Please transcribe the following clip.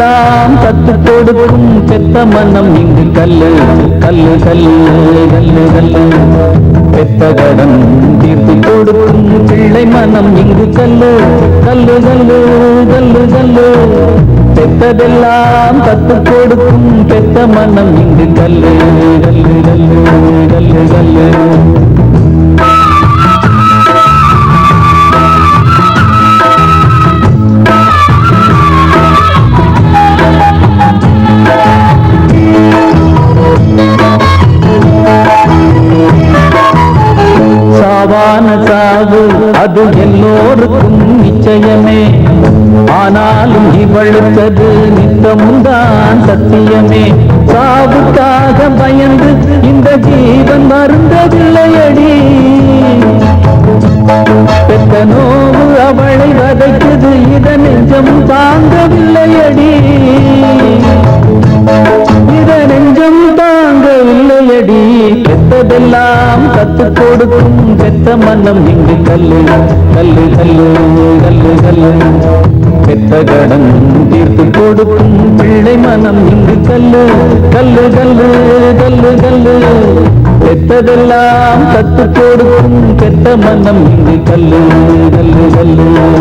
எல்லாம் கத்து கொடுக்கும் பெத்த மனம் இங்கு கல்லு கல்லு கல்லு கல்லு கல்லு. பெத்த கடன் தீர்த்து கொடுக்கும் பிள்ளை மனம் இங்கு கல்லு கல்லு கல்லு கல்லு கல்லு. பெத்ததெல்லாம் கத்து கொடுக்கும் பெத்த மனம் இங்கு கல்லு கல்லு கல்லு கல்லு கல்லு. சாவு அது எல்லோருக்கும் நிச்சயமே. ஆனாலும் இவழுத்தது நித்தமும் தான் சத்தியமே. சாவுக்காக பயந்து இந்த ஜீவன் மருந்ததில்லையடி பெத்த நோவு அவளை வதைக்குது. இத நெஞ்சம் தாங்கவில்லையடி. இத நெஞ்சம் தாங்கவில்லையடி. பெத்ததெல்லாம் கத்து கொடுக்கும் பெத்த மனம் இங்கு கல்லு கல்லு கல்லு கல்லு கல்லு பெத்த கடன் தீர்த்து கொடுக்கும் பிள்ளை மனம் இங்கு கல்லு கல்லு கல்லு கல்லு கல்லு பெத்ததெல்லாம் கத்து கொடுக்கும் பெத்த மனம் இங்கு கல்லு கல்லு கல்லு கல்லு கல்லு